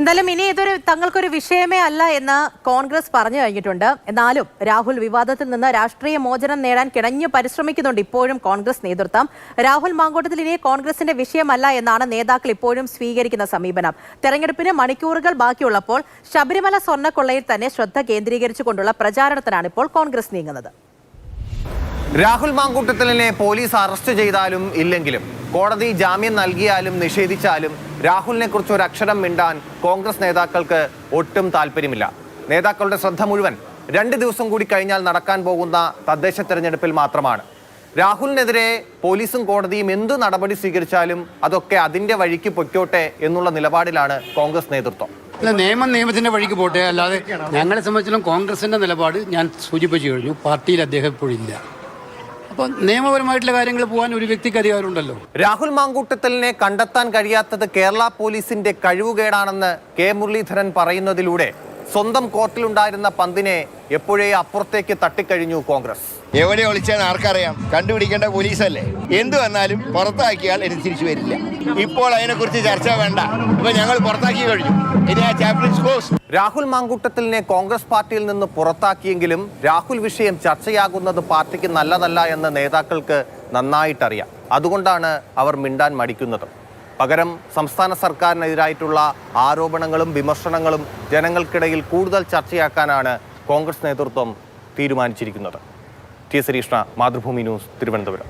എന്തായാലും ഇനി ഇതൊരു തങ്ങൾക്കൊരു വിഷയമേ അല്ല എന്ന് കോൺഗ്രസ് പറഞ്ഞു കഴിഞ്ഞിട്ടുണ്ട്. എന്നാലും രാഹുൽ വിവാദത്തിൽ നിന്ന് രാഷ്ട്രീയ മോചനം നേടാൻ കിടഞ്ഞു പരിശ്രമിക്കുന്നുണ്ട് ഇപ്പോഴും കോൺഗ്രസ് നേതൃത്വം. രാഹുൽ മാങ്കോട്ടത്തിൽ ഇനി കോൺഗ്രസിന്റെ വിഷയമല്ല എന്നാണ് നേതാക്കൾ ഇപ്പോഴും സ്വീകരിക്കുന്ന സമീപനം. തെരഞ്ഞെടുപ്പിന് മണിക്കൂറുകൾ ബാക്കിയുള്ളപ്പോൾ ശബരിമല സ്വർണക്കൊള്ളയിൽ തന്നെ ശ്രദ്ധ കേന്ദ്രീകരിച്ചുകൊണ്ടുള്ള പ്രചാരണത്തിനാണ് ഇപ്പോൾ കോൺഗ്രസ് നീങ്ങുന്നത്. രാഹുൽ മാങ്കൂട്ടത്തലിനെ പോലീസ് അറസ്റ്റ് ചെയ്താലും ഇല്ലെങ്കിലും കോടതി ജാമ്യം നൽകിയാലും നിഷേധിച്ചാലും രാഹുലിനെ കുറിച്ച് ഒരു അക്ഷരം മിണ്ടാൻ കോൺഗ്രസ് നേതാക്കൾക്ക് ഒട്ടും താല്പര്യമില്ല. നേതാക്കളുടെ ശ്രദ്ധ മുഴുവൻ രണ്ട് ദിവസം കൂടി കഴിഞ്ഞാൽ നടക്കാൻ പോകുന്ന തദ്ദേശ തെരഞ്ഞെടുപ്പിൽ മാത്രമാണ്. രാഹുലിനെതിരെ പോലീസും കോടതിയും എന്ത് നടപടി സ്വീകരിച്ചാലും അതൊക്കെ അതിന്റെ വഴിക്ക് പൊയ്ക്കോട്ടെ എന്നുള്ള നിലപാടിലാണ് കോൺഗ്രസ് നേതൃത്വം. അല്ല നിയമം നിയമത്തിന്റെ വഴിക്ക് പോട്ടെ അല്ലാതെ ഞങ്ങളെ സംബന്ധിച്ചിടത്തോളം കോൺഗ്രസിന്റെ നിലപാട് ഞാൻ സൂചിപ്പിച്ചു കഴിഞ്ഞു പാർട്ടിയിൽ അദ്ദേഹം ഇപ്പോഴില്ല. അപ്പോൾ നിയമപരമായിട്ടുള്ള കാര്യങ്ങൾ പോകാൻ ഒരു വ്യക്തിക്ക് അധികാരമുണ്ടല്ലോ. രാഹുൽ മാങ്കൂട്ടത്തലിനെ കണ്ടെത്താൻ കഴിയാത്തത് കേരള പോലീസിന്റെ കഴിവുകേടാണെന്ന് കെ മുരളീധരൻ പറയുന്നതിലൂടെ സ്വന്തം കോർട്ടിലുണ്ടായിരുന്ന പന്തിനെ എപ്പോഴേ അപ്പുറത്തേക്ക് തട്ടിക്കഴിഞ്ഞു കോൺഗ്രസ്? എവിടെ ഒളിച്ചാൽ ആർക്കറിയാം? കണ്ടുപിടിക്കേണ്ട പോലീസല്ലേ? എന്ത് വന്നാലും പുറത്താക്കിയാൽ ഇനി തിരിച്ചു വരില്ല. ഇപ്പോൾ അതിനെക്കുറിച്ച് ചർച്ച വേണ്ട. ഇപ്പൊ ഞങ്ങൾ പുറത്താക്കി കഴിഞ്ഞു. ഇനി ആ ചാപ്റ്റർ ക്ലോസ് രാഹുൽ മാങ്കൂട്ടത്തിലിനെ കോൺഗ്രസ് പാർട്ടിയിൽ നിന്ന് പുറത്താക്കിയെങ്കിലും രാഹുൽ വിഷയം ചർച്ചയാകുന്നത് പാർട്ടിക്ക് നല്ലതല്ല എന്ന് നേതാക്കൾക്ക് നന്നായിട്ടറിയാം. അതുകൊണ്ടാണ് അവർ മിണ്ടാൻ മടിക്കുന്നത്. പകരം സംസ്ഥാന സർക്കാരിനെതിരായിട്ടുള്ള ആരോപണങ്ങളും വിമർശനങ്ങളും ജനങ്ങൾക്കിടയിൽ കൂടുതൽ ചർച്ചയാക്കാനാണ് കോൺഗ്രസ് നേതൃത്വം തീരുമാനിച്ചിരിക്കുന്നത്. ടി എസ് ഹരീഷ്ണ മാതൃഭൂമി ന്യൂസ് തിരുവനന്തപുരം.